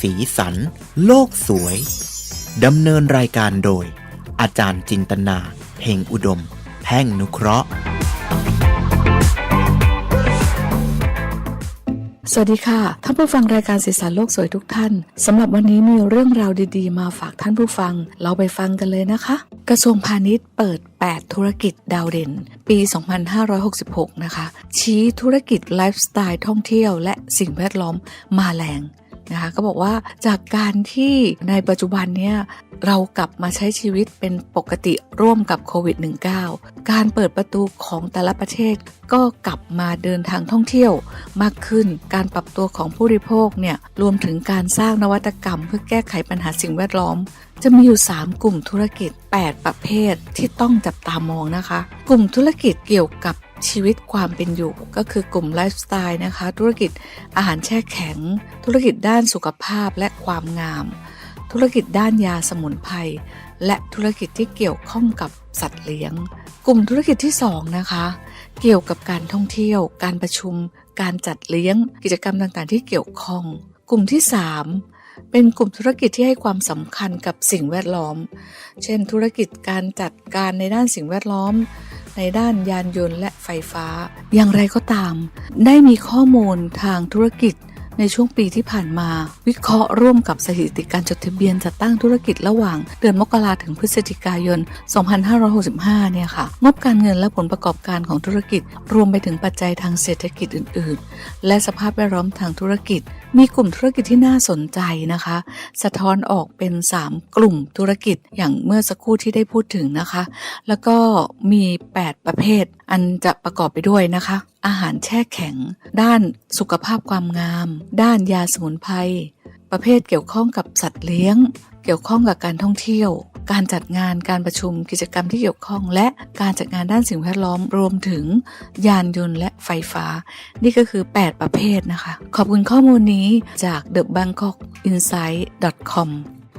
สีสัน โลกสวย ดำเนินรายการโดย อาจารย์จินตนาเพ่งอุดม แพ่งนุเคราะห์ สวัสดีค่ะท่านผู้ฟังรายการสีสันโลกสวยทุกท่านสำหรับวันนี้มีเรื่องราวดีๆ มาฝากท่านผู้ฟัง เราไปฟังกันเลยนะคะ กระทรวงพาณิชย์เปิด 8 ธุรกิจดาวเด่น ปี 2566 นะคะ ชี้ธุรกิจไลฟ์สไตล์ท่องเที่ยวและสิ่งแวดล้อมมาแรง นะคะก็บอกว่าจากการที่ในปัจจุบันเนี้ยเรากลับมาใช้ชีวิตเป็นปกติร่วมกับโควิด -19 การเปิดประตูของแต่ละประเทศก็กลับมาเดินทางท่องเที่ยวมากขึ้น การปรับตัวของผู้บริโภคเนี่ยรวมถึงการสร้างนวัตกรรม เพื่อแก้ไขปัญหาสิ่งแวดล้อม จะมีอยู่ 3 กลุ่มธุรกิจ 8 ประเภทที่ต้องจับตามองนะคะ กลุ่มธุรกิจเกี่ยวกับ ชีวิตความเป็นอยู่ก็คือกลุ่มไลฟ์สไตล์นะคะ ธุรกิจอาหารแช่แข็ง ธุรกิจด้านสุขภาพและความงาม ธุรกิจด้านยาสมุนไพรและธุรกิจที่เกี่ยวข้องกับสัตว์เลี้ยง กลุ่มธุรกิจที่ 2 นะคะ เกี่ยวกับการท่องเที่ยว การประชุม การจัดเลี้ยง กิจกรรมต่างๆ ที่เกี่ยวข้อง กลุ่มที่ 3 เป็นกลุ่มธุรกิจที่ให้ความสำคัญกับสิ่งแวดล้อม เช่น ธุรกิจการจัดการในด้านสิ่งแวดล้อม ในด้านยานยนต์และไฟฟ้า อย่างไรก็ตาม ได้มีข้อมูลทางธุรกิจในช่วงปีที่ผ่านมา วิเคราะห์ร่วมกับสถิติการจดทะเบียนจัดตั้งธุรกิจระหว่าง เดือนมกราถึงพฤศจิกายน 2565 เนี่ยค่ะ งบการเงินและผลประกอบการของธุรกิจ รวมไปถึงปัจจัยทางเศรษฐกิจอื่น ๆ และสภาพแวดล้อมทางธุรกิจ มีกลุ่มธุรกิจที่น่าสนใจนะคะ สะท้อนออกเป็น 3 กลุ่มธุรกิจอย่างเมื่อสักครู่ที่ได้พูดถึงนะคะ แล้วก็มี 8 ประเภท อันจะประกอบไปด้วยนะคะ อาหารแช่แข็ง ด้านสุขภาพความงาม ด้านยาสมุนไพรประเภทเกี่ยวข้องกับสัตว์เลี้ยง เกี่ยวข้องกับการท่องเที่ยว การจัดงานการประชุมกิจกรรมที่เกี่ยวข้อง และการจัดงานด้านสิ่งแวดล้อมรวมถึงยานยนต์และไฟฟ้า นี่ก็คือ 8 ประเภทนะคะ ขอบคุณข้อมูลนี้จาก The Bangkok Insight com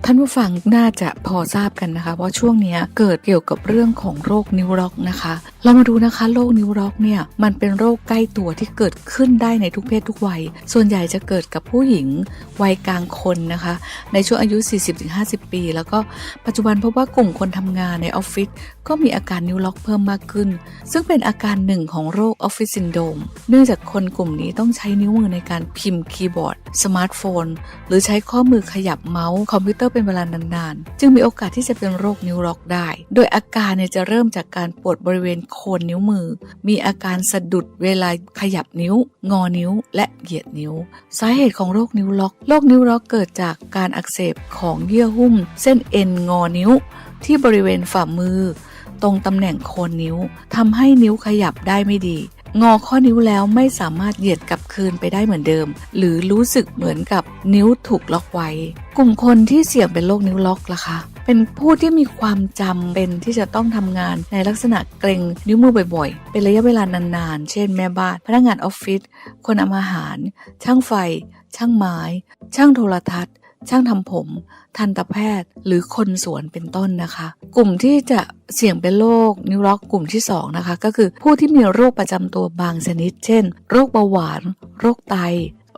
ท่านผู้ฟังน่าจะพอทราบกันนะคะว่าช่วงนี้เกิดเกี่ยวกับเรื่องของโรคนิ้วล็อกนะคะ เรามาดูนะคะโรคนิ้วล็อกเนี่ยมันเป็นโรคใกล้ตัวที่เกิดขึ้นได้ในทุกเพศทุกวัย ส่วนใหญ่จะเกิดกับผู้หญิงวัยกลางคนนะคะ ในช่วงอายุ 40-50 ปี แล้วก็ปัจจุบันพบว่ากลุ่มคนทำงานในออฟฟิศก็มีอาการนิ้วล็อกเพิ่มมากขึ้น ซึ่งเป็นอาการหนึ่งของโรคออฟฟิศซินโดมเนื่องจากคนกลุ่มนี้ต้องใช้นิ้วมือในการพิมพ์คีย์บอร์ด สมาร์ทโฟน หรือใช้ข้อมือขยับเมาส์คอมพิวเตอร์เป็นเวลานานๆ จึงมีโอกาสที่จะเป็นโรคนิ้วล็อกได้ โดยอาการเนี่ยจะเริ่มจากการปวดบริเวณโคนนิ้วมือ มีอาการสะดุดเวลาขยับนิ้ว งอนิ้ว และเหยียดนิ้ว สาเหตุของโรคนิ้วล็อก โรคนิ้วล็อกเกิดจากการอักเสบของเยื่อหุ้ม เส้นเอ็นงอนิ้ว ที่บริเวณฝ่ามือ ตรงตำแหน่งโคนนิ้วทำให้นิ้วขยับได้ไม่ดี งอข้อนิ้วแล้วไม่สามารถเหยียดกลับคืนไปได้เหมือนเดิม หรือรู้สึกเหมือนกับนิ้วถูกล็อกไว้ กลุ่มคนที่เสี่ยงเป็นโรคนิ้วล็อกล่ะคะเป็นผู้ที่มีความจำเป็นที่จะต้องทำงานในลักษณะเกรงนิ้วมือบ่อยๆ เป็นระยะเวลานานๆ เช่นแม่บ้าน พนักงานออฟฟิศ คนทำอาหาร ช่างไฟ ช่างไม้ ช่างโทรทัศน์ ช่างทำผม ทันตแพทย์ หรือคนสวนเป็นต้นนะคะ กลุ่มที่จะเสี่ยงเป็นโรคนิ้วล็อกกลุ่มที่ 2 นะคะ ก็คือผู้ที่มีโรคประจำตัวบางชนิด เช่น โรคเบาหวาน โรคไต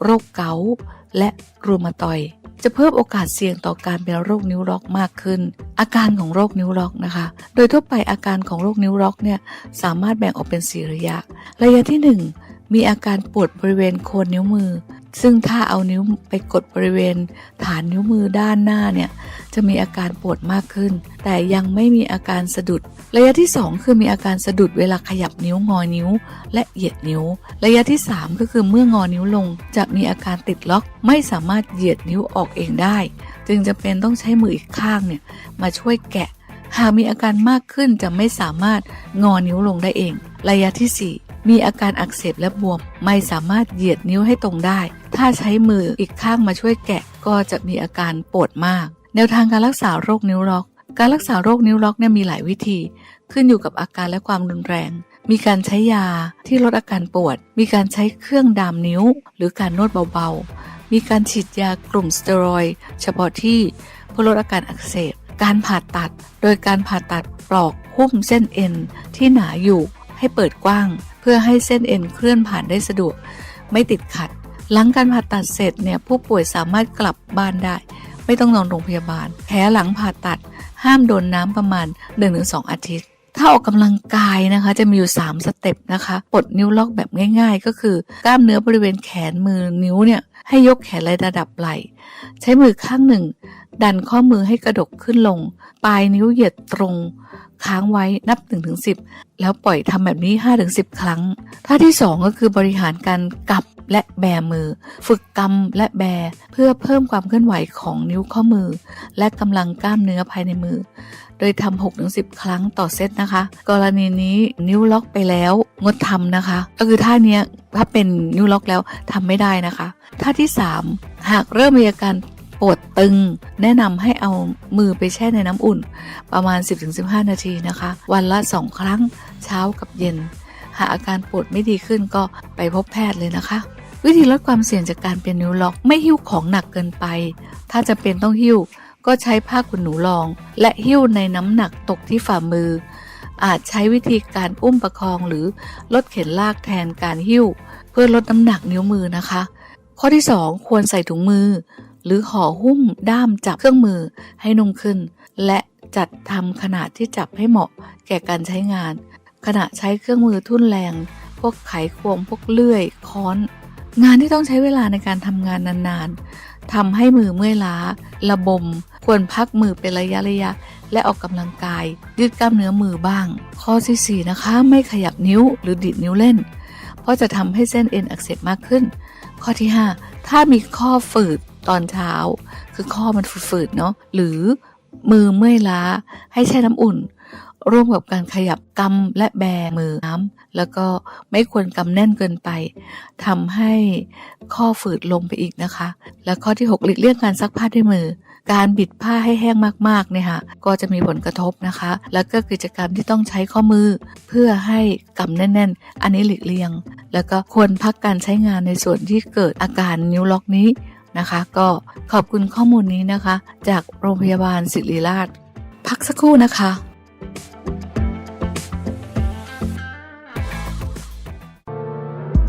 โรคเกาต์และรูมาตอยจะเพิ่มโอกาสเสี่ยงต่อการเป็นโรคนิ้วล็อกมากขึ้น อาการของโรคนิ้วล็อกนะคะ โดยทั่วไปอาการของโรคนิ้วล็อกเนี่ยสามารถแบ่งออกเป็น 4 ระยะ ระยะที่ 1 มีอาการปวดบริเวณโคนนิ้วมือ ซึ่งถ้าเอานิ้วไปกดบริเวณ ฐานนิ้วมือด้านหน้าเนี่ยจะมีอาการปวดมากขึ้น แต่ยังไม่มีอาการสะดุด ระยะที่ 2 คือมีอาการสะดุดเวลาขยับนิ้วงอนิ้ว และเหยียดนิ้ว ระยะที่ 3 ก็คือเมื่องอนิ้วลง จะมีอาการติดล็อก ไม่สามารถเหยียดนิ้วออกเองได้ จึงจะเป็นต้องใช้มืออีกข้างเนี่ยมาช่วยแกะ หากมีอาการมากขึ้นจะไม่สามารถงอนิ้วลงได้เอง ระยะที่4 มีอาการอักเสบและบวม ไม่สามารถเหยียดนิ้วให้ตรงได้ ถ้าใช้มืออีกข้างมาช่วยแกะ ก็จะมีอาการปวดมาก แนวทางการรักษาโรคนิ้วล็อก การรักษาโรคนิ้วล็อกเนี่ยมีหลายวิธี ขึ้นอยู่กับอาการและความรุนแรง มีการใช้ยาที่ลดอาการปวด มีการใช้เครื่องดามนิ้ว หรือการนวดเบาๆ มีการฉีดยากลุ่มสเตียรอยด์เฉพาะที่เพื่อลดอาการอักเสบ การผ่าตัด โดยการผ่าตัดปลอกหุ้มเส้นเอ็นที่หนาอยู่ให้เปิดกว้าง เพื่อให้เส้นเอ็นเคลื่อนผ่านได้สะดวก ไม่ติดขัด หลังการผ่าตัดเสร็จเนี่ยผู้ป่วยสามารถกลับบ้านได้ ไม่ต้องนอนโรงพยาบาล แผลหลังผ่าตัด ห้ามโดนน้ำประมาณ 1-2 อาทิตย์ ถ้าออกกำลังกายนะคะ จะมีอยู่ 3 สเต็ปนะคะปลดนิ้วล็อกแบบง่าย ๆ ก็คือกล้ามเนื้อบริเวณแขนมือนิ้วเนี่ยให้ยกแขนไหล่ระดับไหล่ใช้มือข้างหนึ่ง ดันข้อมือให้กระดกขึ้นลง ปลายนิ้วเหยียดตรง ค้างไว้นับ 1-10 แล้วปล่อยทำแบบนี้ 5-10 ครั้ง ท่าที่ 2 ก็คือบริหารการกำและแบมือ ฝึกกำและแบเพื่อเพิ่มความเคลื่อนไหวของนิ้วข้อมือ และกำลังกล้ามเนื้อภายในมือ โดยทำ6-10 ครั้งต่อเซตนะคะ กรณีนี้นิ้วล็อกไปแล้วงดทำนะคะ ก็คือท่าเนี้ยถ้าเป็นนิ้วล็อกแล้วทำไม่ได้นะคะ ท่าที่ 3 หากเริ่มมีอาการ ปวดตึง แนะนำให้เอามือไปแช่ในน้ำอุ่น ประมาณ 10-15 นาทีนะคะ วันละ 2 ครั้งเช้ากับเย็น หากอาการปวดไม่ดีขึ้นก็ไปพบแพทย์เลยนะคะ วิธีลดความเสี่ยงจากการเป็นนิ้วล็อกไม่หิ้วของหนักเกินไป ถ้าจะเป็นต้องหิ้วก็ใช้ผ้าขนหนูรอง และหิ้วในน้ำหนักตกที่ฝ่ามือ อาจใช้วิธีการอุ้มประคองหรือลดเข็นลากแทนการหิ้ว เพื่อลดน้ำหนักนิ้วมือนะคะ ข้อที่ 2 ควรใส่ถุงมือ หรือห่อหุ้มด้ามจับเครื่องมือให้นุ่มขึ้น และจัดทำขนาดที่จับให้เหมาะแก่การใช้งาน ขณะใช้เครื่องมือทุ่นแรง พวกไขควงพวกเลื่อย ค้อน งานที่ต้องใช้เวลาในการทำงานนานๆทำให้มือเมื่อยล้า ระบม ควรพักมือเป็นระยะระยะ และออกกำลังกาย ยืดกล้ามเนื้อมือบ้าง ข้อที่4นะคะ ไม่ขยับนิ้วหรือดิดนิ้วเล่น เพราะจะทำให้เส้นเอ็นอักเสบมากขึ้น ข้อที่ 5 ถ้ามีข้อฝืด ตอนเช้า คือข้อมันฝืดๆเนาะหรือมือเมื่อยล้าให้ใช้น้ำอุ่น ร่วมกับการขยับกำและแบมือน้ำแล้วก็ไม่ควรกำแน่นเกินไปทำให้ข้อฝืดลงไปอีกนะคะ และข้อที่ 6 หลีกเลี่ยงการซักผ้าด้วยมือ การบิดผ้าให้แห้งมากๆเนี่ยค่ะก็จะมีผลกระทบนะคะ แล้วก็กิจกรรมที่ต้องใช้ข้อมือ เพื่อให้กำแน่น ๆ อันนี้หลีกเลี่ยง แล้วก็ควรพักการใช้งานในส่วนที่เกิดอาการนิ้วล็อกนี้ นะคะ ก็ขอบคุณข้อมูลนี้นะคะ จากโรงพยาบาลศิริราช พักสักครู่นะคะ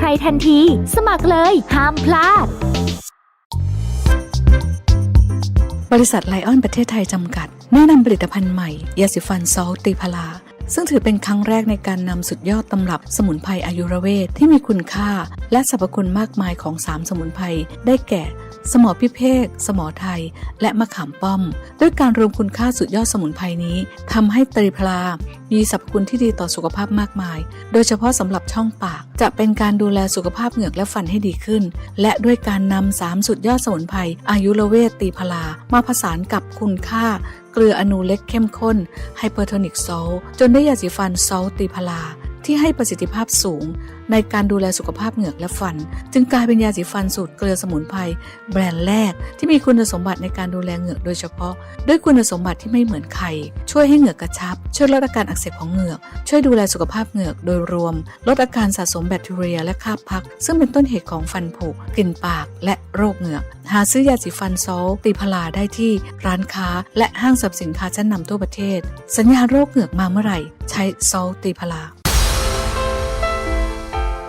ใครทันที สมัครเลย ห้ามพลาด บริษัทไลออนประเทศไทยจำกัด แนะนำผลิตภัณฑ์ใหม่ ยาสีฟันซอลตีพลา ซึ่งถือเป็นครั้งแรกในการนำสุดยอดตำรับสมุนไพรอายุรเวทที่มีคุณค่า และสรรพคุณมากมายของ 3 สมุนไพรได้แก่ สมอพิเภก สมอไทย และมะขามป้อม ด้วยการรวมคุณค่าสุดยอดสมุนไพรนี้ทำให้ตรีพลา มีสรรพคุณที่ดีต่อสุขภาพมากมาย โดยเฉพาะสำหรับช่องปาก จะเป็นการดูแลสุขภาพเหงือกและฟันให้ดีขึ้น และด้วยการนำสามสุดยอดสมุนไพรอายุรเวทตีพลา มาผสานกับคุณค่าเกลืออนูเล็กเข้มข้นไฮเปอร์โทนิกโซลจนได้ยาสีฟันโซลตีพลา ที่ให้ประสิทธิภาพสูง ในการดูแลสุขภาพเหงือกและฟัน จึงกลายเป็นยาสีฟันสูตรเกลือสมุนไพรแบรนด์แรกที่มีคุณสมบัติในการดูแลเหงือกโดยเฉพาะ ด้วยคุณสมบัติที่ไม่เหมือนใคร ช่วยให้เหงือกกระชับ ช่วยลดอาการอักเสบของเหงือก ช่วยดูแลสุขภาพเหงือกโดยรวม ลดอาการสะสมแบคทีเรียและคราบพัก ซึ่งเป็นต้นเหตุของฟันผุกลิ่นปากและโรคเหงือก หาซื้อยาสีฟันโซลตีพลาได้ที่ร้านค้า และห้างสรรพสินค้าชั้นนำทั่วประเทศ สัญญาโรคเหงือกมาเมื่อไหร่ ใช้โซลตีพลา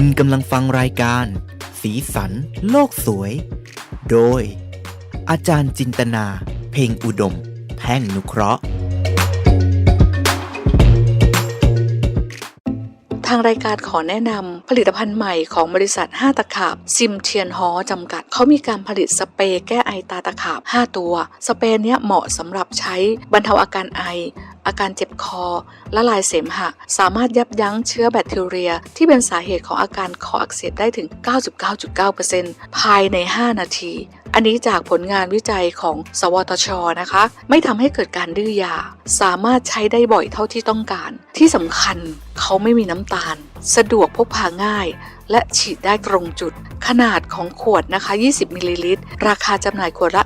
คุณกำลังฟังรายการ สีสัน โลกสวย โดย อาจารย์จินตนา เพ่งอุดม แพ่งนุเคราะห์ ทางรายการขอแนะนำผลิตภัณฑ์ใหม่ของบริษัท 5 ตะขาบ ซิมเทียนฮอจำกัด เขามีการผลิตสเปรย์แก้ไอตาตะขาบ 5 ตัว สเปรย์เนี้ยเหมาะสำหรับใช้บรรเทาอาการไอ อาการเจ็บคอ ละลายเสมหะ สามารถยับยั้งเชื้อแบคทีเรีย ที่เป็นสาเหตุของอาการคออักเสบได้ถึง 99.9%ภายใน 5 นาที อันนี้จากผลงานวิจัยของ สวทช นะคะ ไม่ทำให้เกิดการดื้อยา สามารถใช้ได้บ่อยเท่าที่ต้องการ ที่สำคัญเขาไม่มีน้ำตาล สะดวกพกพาง่าย และฉีดได้ตรงจุด ขนาดของขวดนะคะ 20 มิลลิลิตร ราคาจำหน่ายขวดละ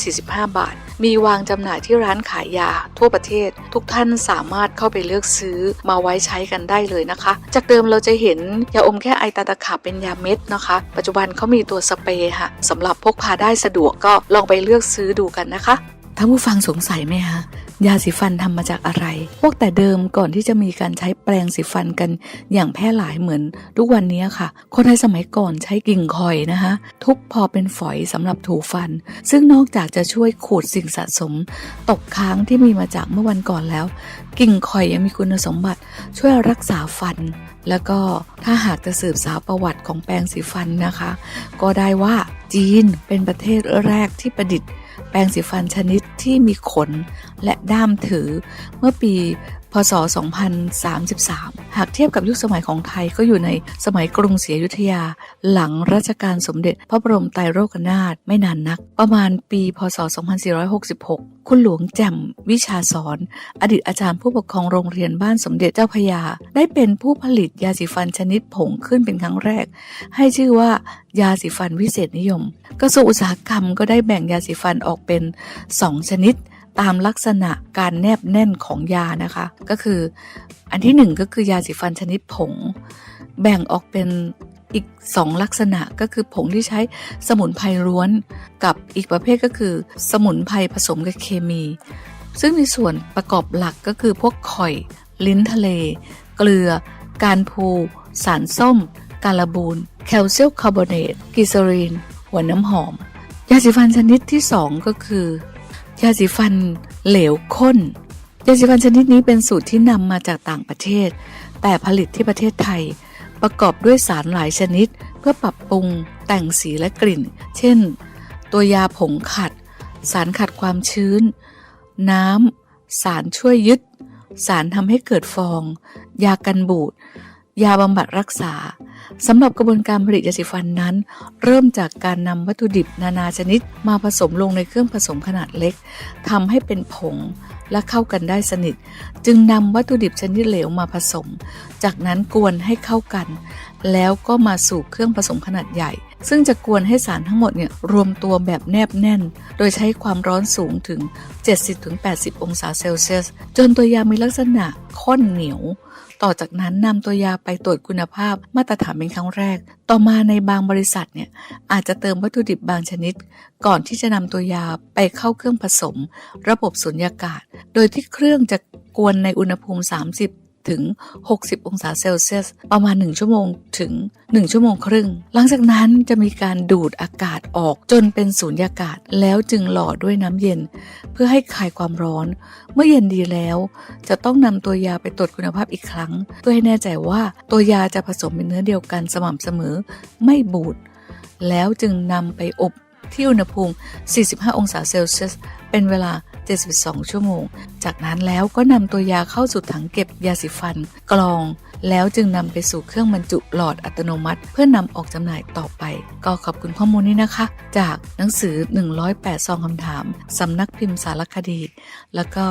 145 บาท มีวางจำหน่ายที่ร้านขายยาทั่วประเทศ ทุกท่านสามารถเข้าไปเลือกซื้อมาไว้ใช้กันได้เลยนะคะ จากเดิมเราจะเห็นยาอมแค่ไอตาตะขาบเป็นยาเม็ดนะคะ ปัจจุบันเขามีตัวสเปรย์ค่ะสำหรับพกพาได้สะดวกก็ลองไปเลือกซื้อดูกันนะคะ ท่านผู้ฟังสงสัยไหมคะยาสีฟันทำมาจากอะไร พวกแต่เดิมก่อนที่จะมีการใช้แปรงสีฟันกันอย่างแพร่หลายเหมือนทุกวันนี้ค่ะ คนในสมัยก่อนใช้กิ่งคอยนะคะ ทุบพอเป็นฝอยสำหรับถูฟัน ซึ่งนอกจากจะช่วยขูดสิ่งสะสม ตกค้างที่มีมาจากเมื่อวันก่อนแล้ว กิ่งคอยยังมีคุณสมบัติช่วยรักษาฟัน แล้วก็ถ้าหากจะสืบสาวประวัติของแปรงสีฟันนะคะ ก็ได้ว่าจีนเป็นประเทศแรกที่ประดิษฐ์ แปรงสีฟันชนิดที่มีขนและด้ามถือ เมื่อปี พศ 2033 หากเทียบกับยุคสมัยของไทยก็อยู่ในสมัยกรุงศรีอยุธยา หลังรัชกาลสมเด็จพระบรมไตรโลกนาถไม่นานนัก ประมาณปี พศ 2466 คุณหลวงแจ่มวิชาสอน อดีตอาจารย์ผู้ปกครองโรงเรียนบ้านสมเด็จเจ้าพยา ได้เป็นผู้ผลิตยาสีฟันชนิดผงขึ้นเป็นครั้งแรก ให้ชื่อว่ายาสีฟันวิเศษนิยม กระทรวงอุตสาหกรรมก็ได้แบ่งยาสีฟันออกเป็น 2 ชนิด ตามลักษณะการแนบแน่นของยานะคะ ก็คืออันที่หนึ่งก็คือยาสีฟันชนิดผง แบ่งออกเป็นอีก 2 ลักษณะก็คือผงที่ใช้สมุนไพรล้วนกับอีกประเภทก็คือ สมุนไพรผสมกับเคมี ซึ่งในส่วนประกอบหลักก็คือพวกข่อย ลิ้นทะเล เกลือ การพู สารส้ม การบูนแคลเซียมคาร์บอเนตกิเซอรีน หัวน้ำหอม ยาสีฟันชนิดที่ 2 ก็คือ ยาสีฟันเหลวข้น ยาสีฟันชนิดนี้เป็นสูตรที่นำมาจากต่างประเทศ แต่ผลิตที่ประเทศไทย ประกอบด้วยสารหลายชนิด เพื่อปรับปรุง แต่งสีและกลิ่น เช่น ตัวยาผงขัด สารขัดความชื้น น้ำ สารช่วยยึด สารทำให้เกิดฟอง ยากันบูด ยาบำบัดรักษาสำหรับกระบวนการผลิตยาสีฟันนั้น เริ่มจากการนำวัตถุดิบนานาชนิดมาผสมลงในเครื่องผสมขนาดเล็กทำให้เป็นผงและเข้ากันได้สนิท จึงนำวัตถุดิบชนิดเหลวมาผสม จากนั้นกวนให้เข้ากัน แล้วก็มาสู่เครื่องผสมขนาดใหญ่ ซึ่งจะกวนให้สารทั้งหมดเนี่ยรวมตัวแบบแนบแน่น โดยใช้ความร้อนสูงถึง 70-80 องศาเซลเซียส จนตัวยามีลักษณะข้นเหนียว ต่อจากนั้นนำตัวยาไปตรวจคุณภาพมาตรฐานเป็นครั้งแรก ต่อมาในบางบริษัทเนี่ยอาจจะเติมวัตถุดิบบางชนิด ก่อนที่จะนำตัวยาไปเข้าเครื่องผสม ระบบสุญญากาศ โดยที่เครื่องจะกวนในอุณหภูมิ 30 ถึง 60 องศาเซลเซียส ประมาณ 1 ชั่วโมงถึง 1 ชั่วโมงครึ่ง หลังจากนั้นจะมีการดูดอากาศออกจนเป็นสุญญากาศ แล้วจึงหล่อด้วยน้ำเย็น เพื่อให้คลายความร้อน เมื่อเย็นดีแล้ว จะต้องนำตัวยาไปตรวจคุณภาพอีกครั้ง เพื่อให้แน่ใจว่าตัวยาจะผสมเป็นเนื้อเดียวกันสม่ำเสมอไม่บูดแล้วจึงนำไปอบ ที่อุณหภูมิ 45 องศาเซลเซียส เป็นเวลา 72 ชั่วโมง จากนั้นแล้วก็นำตัวยาเข้าสู่ถังเก็บยาสีฟันกรอง แล้วจึงนำไปสู่เครื่องบรรจุหลอดอัตโนมัติ เพื่อนำออกจำหน่ายต่อไป ก็ขอบคุณข้อมูลนี้นะคะ จากหนังสือ 108 ซองคำถามสำนักพิมพ์สารคดี แล้วก็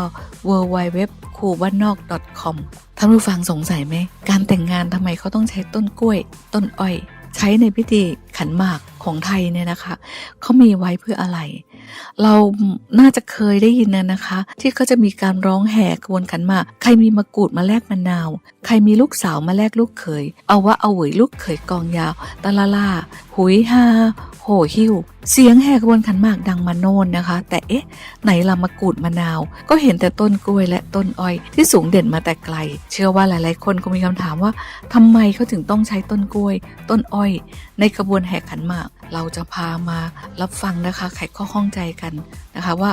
w w w c u b a n o k com ท่านผู้ฟังสงสัยไหม การแต่งงานทำไมเขาต้องใช้ต้นกล้วย ต้นอ้อย ใช้ในพิธีขันหมากของไทยเนี่ยนะคะเขามีไว้เพื่ออะไร เราน่าจะเคยได้ยินนะนะคะ ที่เขาจะมีการร้องแห่กระบวนขันหมากใครมีมะกรูดมาแลกมะนาว ใครมีลูกสาวมาแลกลูกเขย เอาว่าเอาหวยลูกเขยกองยาวตะละล่าหุยฮาโหหิวเสียงแห่กบวนขันหมากดังมาโน่นนะคะ แต่เอ๊ะ ไหนละมะกรูดมะนาว ก็เห็นแต่ต้นกล้วยและต้นอ้อยที่สูงเด่นมาแต่ไกล เชื่อว่าหลายๆ คนคงมีคำถามว่าทำไมเขาถึงต้องใช้ต้นกล้วย ต้นอ้อย ในกระบวนแห่ขันหมาก เราจะพามารับฟังนะคะไขข้อข้องใจกันนะคะ ว่า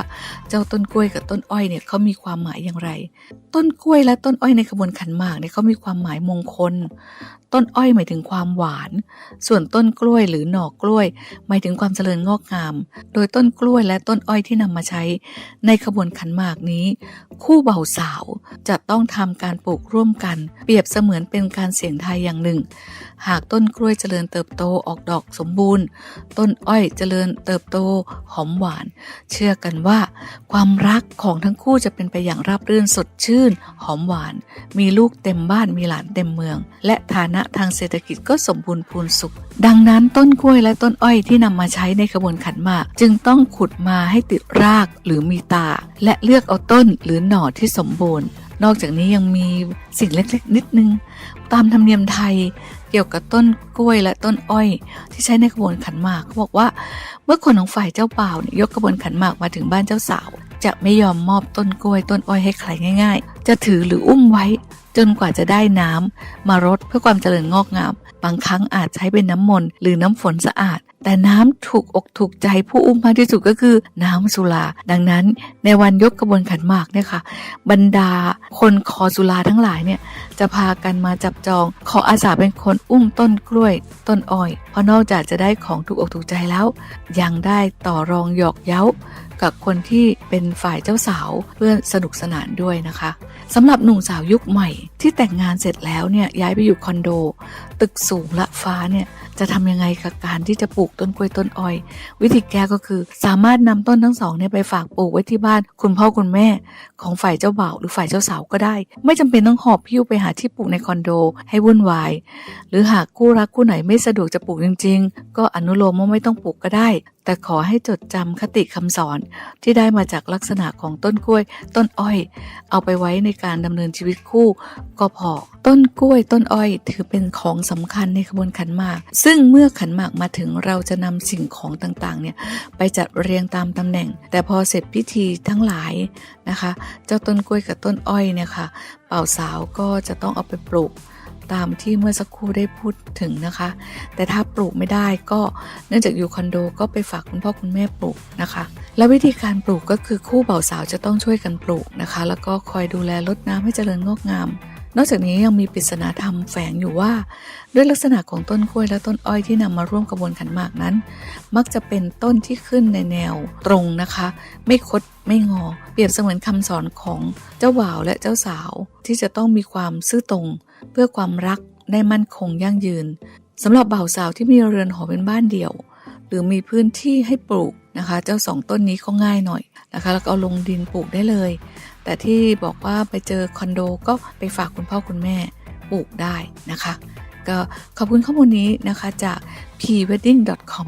เจ้าต้นกล้วยกับต้นอ้อยเนี่ยเขามีความหมายอย่างไร ต้นกล้วยและต้นอ้อยในขบวนขันหมากเนี่ยเขามีความหมายมงคล ต้นอ้อยหมายถึงความหวาน ส่วนต้นกล้วยหรือหน่อกล้วย หมายถึงความเจริญงอกงาม โดยต้นกล้วยและต้นอ้อยที่นำมาใช้ ในขบวนขันหมากนี้ คู่เบาสาวจะต้องทำการปลูกร่วมกัน เปรียบเสมือนเป็นการเสี่ยงทายอย่างหนึ่ง หากต้นกล้วยเจริญเติบโตออกดอกสมบูรณ์ ต้นอ้อยเจริญเติบโตหอมหวาน เชื่อกันว่า ความรักของทั้งคู่จะเป็นไปอย่างราบรื่นสดชื่น หอมหวาน มีลูกเต็มบ้านมีหลานเต็มเมือง และฐานะทางเศรษฐกิจก็สมบูรณ์พูนสุข ดังนั้นต้นกล้วยและต้นอ้อยที่นำมาใช้ในขบวนขันหมาก จึงต้องขุดมาให้ติดรากหรือมีตา และเลือกเอาต้นหรือหน่อที่สมบูรณ์นอกจากนี้ยังมีสิ่งเล็กๆ นิดนึง ตามธรรมเนียมไทยเกี่ยวกับต้นกล้วยและต้นอ้อย ที่ใช้ในขบวนขันหมากเขาบอกว่า เมื่อคนของฝ่ายเจ้าบ่าวเนี่ยยกขบวนขันหมากมาถึงบ้านเจ้าสาว จะไม่ยอมมอบต้นกล้วยต้นอ้อยให้ใครง่าย ๆ จะถือหรืออุ้มไว้ จนกว่าจะได้น้ำมารดเพื่อความเจริญงอกงาม บางครั้งอาจใช้เป็นน้ำมนต์หรือน้ำฝนสะอาด แต่น้ำถูกอกถูกใจผู้อุ้มมากที่สุดก็คือน้ำสุรา ดังนั้นในวันยกขบวนขันหมากเนี่ยค่ะ บรรดาคนคอสุราทั้งหลายเนี่ยจะพากันมาจับจอง ขออาสาเป็นคนอุ้มต้นกล้วย ต้นอ้อย เพราะนอกจากจะได้ของถูกอกถูกใจแล้ว ยังได้ต่อรองหยอกเย้ากับคนที่เป็นฝ่ายเจ้าสาวเพื่อสนุกสนานด้วยนะคะสำหรับหนุ่มสาวยุคใหม่ที่แต่งงานเสร็จแล้วเนี่ยย้ายไปอยู่คอนโด ตึกสูงละฟ้าเนี่ย จะทำยังไงกับการที่จะปลูกต้นกล้วยต้นอ้อย วิธีแก้ก็คือสามารถนำต้นทั้งสองเนี่ยไปฝากปลูกไว้ที่บ้าน คุณพ่อคุณแม่ของฝ่ายเจ้าบ่าวหรือฝ่ายเจ้าสาวก็ได้ ไม่จำเป็นต้องหอบพิ้วไปหาที่ปลูกในคอนโด ให้วุ่นวาย หรือหากคู่รักคู่ไหนไม่สะดวกจะปลูกจริง ๆ ก็อนุโลมว่าไม่ต้องปลูกก็ได้ แต่ขอให้จดจำคติคำสอนที่ได้มาจากลักษณะของต้นกล้วย ต้นอ้อย เอาไปไว้ในการดำเนินชีวิตคู่ก็พอ ต้นกล้วยต้นอ้อย ถือเป็นของสำคัญในขบวนขันหมาก ซึ่งเมื่อขันหมากมาถึงเราจะนำสิ่งของต่างๆเนี่ยไปจัดเรียงตามตำแหน่ง แต่พอเสร็จพิธีทั้งหลายนะคะ เจ้าต้นกล้วยกับต้นอ้อยเนี่ยค่ะเป่าสาวก็จะต้องเอาไปปลูก ตามที่เมื่อสักครู่ได้พูดถึงนะคะ แต่ถ้าปลูกไม่ได้ก็เนื่องจากอยู่คอนโดก็ไปฝากคุณพ่อคุณแม่ปลูกนะคะ และวิธีการปลูกก็คือคู่บ่าวสาวจะต้องช่วยกันปลูกนะคะ แล้วก็คอยดูแลรดน้ำให้เจริญงอกงาม นอกจากนี้ยังมีปริศนาธรรมแฝงอยู่ว่า ด้วยลักษณะของต้นกล้วยและต้นอ้อยที่นำมาร่วมกระบวนขันหมากนั้น มักจะเป็นต้นที่ขึ้นในแนวตรงนะคะ ไม่คดไม่งอ เปรียบเสมือนคำสอนของเจ้าบ่าวและเจ้าสาวที่จะต้องมีความซื่อตรง เพื่อความรักได้มั่นคงยั่งยืนสำหรับบ่าวสาวที่มีเรือนหอเป็นบ้านเดี่ยว หรือมีพื้นที่ให้ปลูกนะคะ เจ้าสองต้นนี้ก็ง่ายหน่อยนะคะแล้วก็เอาลงดินปลูกได้เลย แต่ที่บอกว่าไปเจอคอนโดก็ไปฝากคุณพ่อคุณแม่ปลูกได้นะคะ ก็ขอบคุณข้อมูลนี้นะคะจาก pwedding.com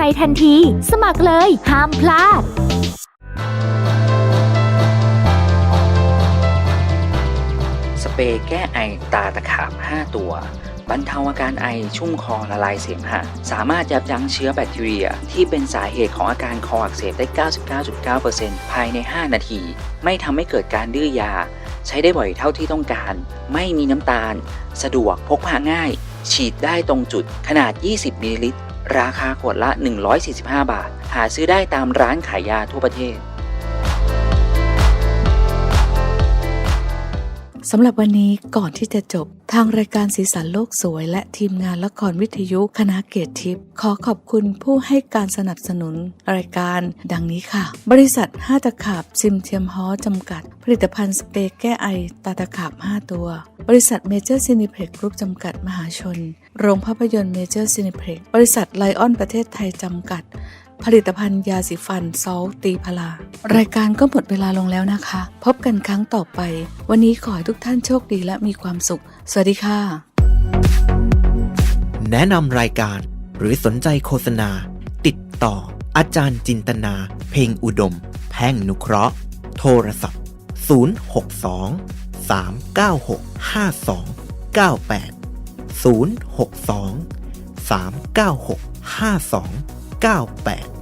รทันที สมัครเลย ห้ามพลาดสเปรย์แก้ไอตาตะขาบ 5 ตัว บรรเทาอาการไอชุ่มคอละลายเสมหะสามารถยับยั้งเชื้อแบคทีเรีย ที่เป็นสาเหตุของอาการคออักเสบได้ 99.9%ภายใน 5 นาที ไม่ทำให้เกิดการดื้อยา ใช้ได้บ่อยเท่าที่ต้องการ ไม่มีน้ำตาล สะดวกพกพาง่าย ฉีดได้ตรงจุดขนาด 20มิลลิลิตร ราคาขวดละ 145 บาท หาซื้อได้ตามร้านขายยาทั่วประเทศ สำหรับวันนี้ก่อนที่จะจบ ทางรายการสีสันโลกสวย และทีมงานละครวิทยุคณะเกียรติทิพย์ขอขอบคุณผู้ให้การสนับสนุนรายการดังนี้ค่ะ บริษัทห้าตะขาบซิมเทียมฮอจำกัด ผลิตภัณฑ์สเปรย์แก้ไอตาตะขาบ 5 ตัว บริษัทเมเจอร์ซินิเพล็กกรุ๊ปจำกัดมหาชน โรงภาพยนตร์เมเจอร์ซินิเพล็กบริษัทไลออนประเทศไทยจำกัด ผลิตภัณฑ์ยาสีฟันซอลตีพลา รายการก็หมดเวลาลงแล้วนะคะ พบกันครั้งต่อไป วันนี้ขอให้ทุกท่านโชคดีและมีความสุข สวัสดีค่ะ แนะนำรายการหรือสนใจโฆษณา ติดต่อ อาจารย์จินตนา เพ่งอุดม แพ่งนุเคราะห์ โทรศัพท์ 062 396 5298 062 396 52 98